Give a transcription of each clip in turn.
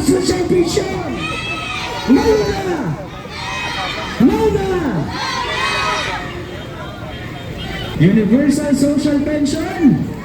Mr. Championship. Luna. Luna. Universal Social Pension!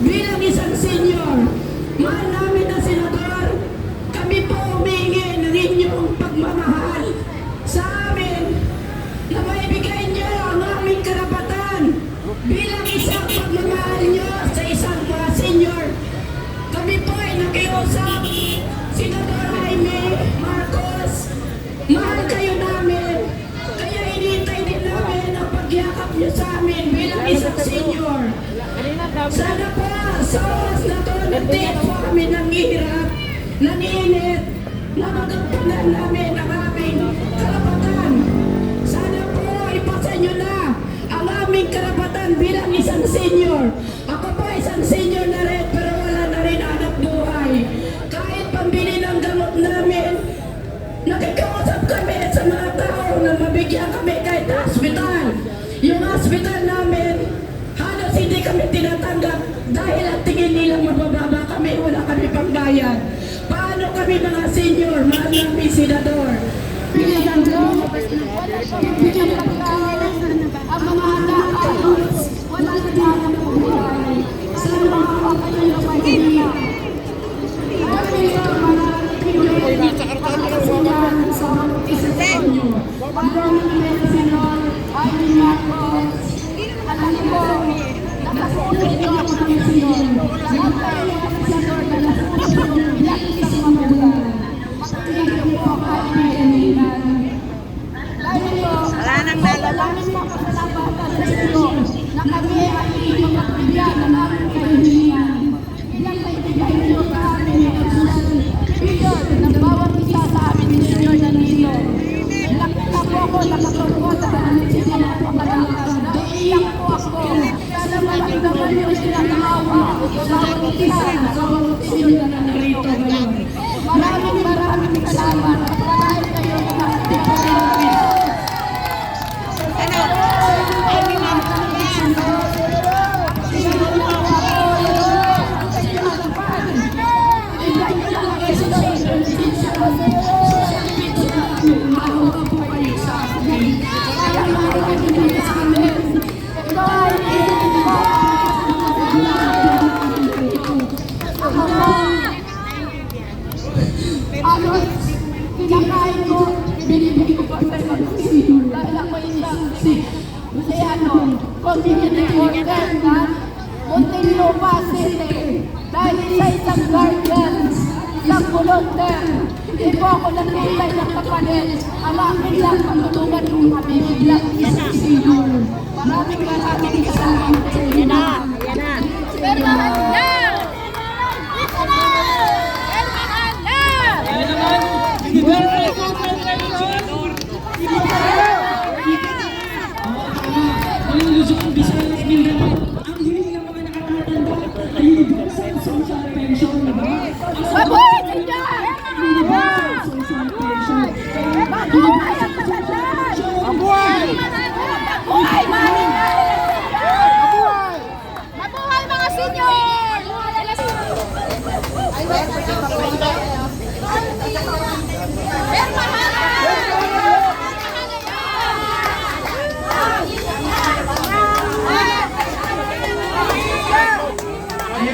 Bilang isang senior. Mahal namin na senador, kami po humingi ng inyong pagmamahal sa amin na maibigay niyo ang aming karapatan bilang isang pagmamahal niyo sa isang mga senior. Kami po ay nakiusap, Senador Jaime Marcos, mahal kayo namin, kaya hinihintay din namin ang pagyakap niyo sa amin bilang isang senior. Sana po, oras na po kami ng hirap, ng init, na magagpunan namin ang aming karapatan. Sana po, ipasa nyo na ang aming karapatan bilang isang senior. Ako po isang senior na rin, pero wala na rin anak buhay. Kahit pambili ng gamot namin, nakikausap kami sa mga tao na mabigyan kami kahit hospital. Yung hospital namin, halos hindi kami tinatanggap dahil ang tingin nilang mabababa kami, wala kami pangbayad. Paano kami mga senior, mahal namin senador? Bigyan ng gamot, bigyan ng pagkain, ang mga anak ay wala na lang ang buhay. Ako nakatungkol sa kanilang sila ng pagkakalakas. Naiiyak po ako. Sana maramdaman niyo sila ng awa bawat isa sa bawat sila na narito ngayon. Maraming maraming salamat. Dahil kayo mga kapitbahay. Community worker na Muntinlupa City dahil sa isang guardian ng volunteer. Hindi po ako nagtitay ng kapalit. Ang akin lang matulungan kung kami bilang isang senior. Maraming maraming inyo. Yan na. Yan na. Permahan na! Ito na! Permahan na! Kaya naman, hindi ba Bisayas Mindanao.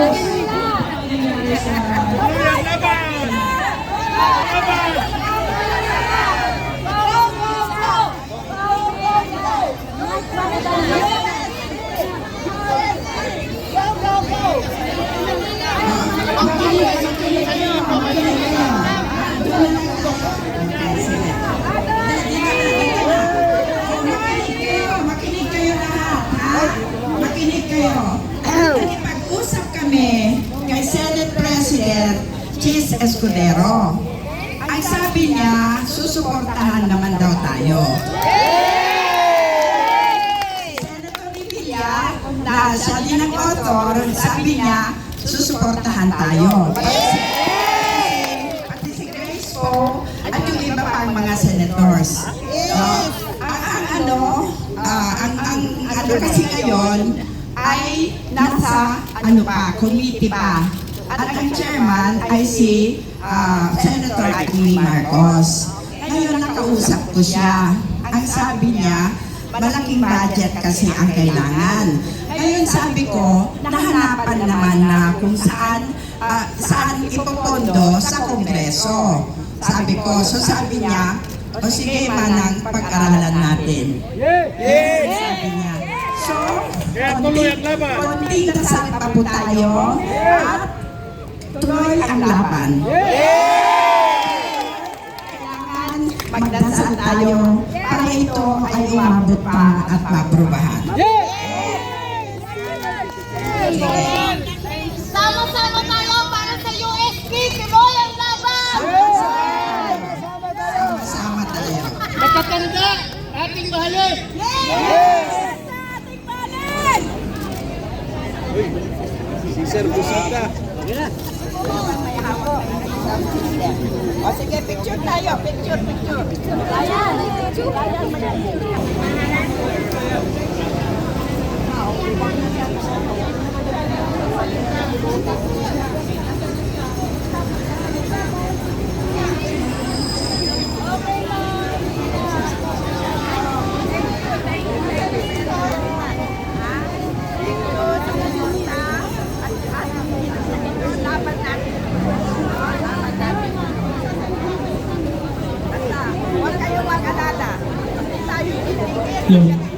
status ang nangyari sa Makinig kayo, makinig kayo lahat, ha? Makinig kayo. Nakipag-usap kami kay Senate President Chis Escudero. Ang sabi niya, susuportahan naman daw tayo. Senator Revilla, dahil siya din ang author, sabi niya, susuportahan tayo. Pati si Grace po, at yung iba pang mga senators. No? Ang, ang ano, ah, ang, ang ano kasi ngayon ay nasa ano pa, committee pa. At ang chairman ay si ah, Senator Amy Marcos. Ngayon nakausap ko siya. Ang sabi niya, malaking budget kasi ang kailangan. Ngayon sabi ko, nahanapan naman na kung saan ah, saan ipopondo sa Kongreso. Sabi ko, so sabi niya, o sige manang pag-aralan natin. Sabi niya. So, konting, pa po tayo at tuloy ang laban. Kailangan tayo para ito ay umabot pa at maprubahan. Sama-sama tayo para sa USP! Pinoy ang laban! Sama tayo. Magkatanda, ating mahalin. Ating balik! Si Sir Busita. O sige, picture tayo. Picture, picture. Ayan! Ayan! Huwag Bien.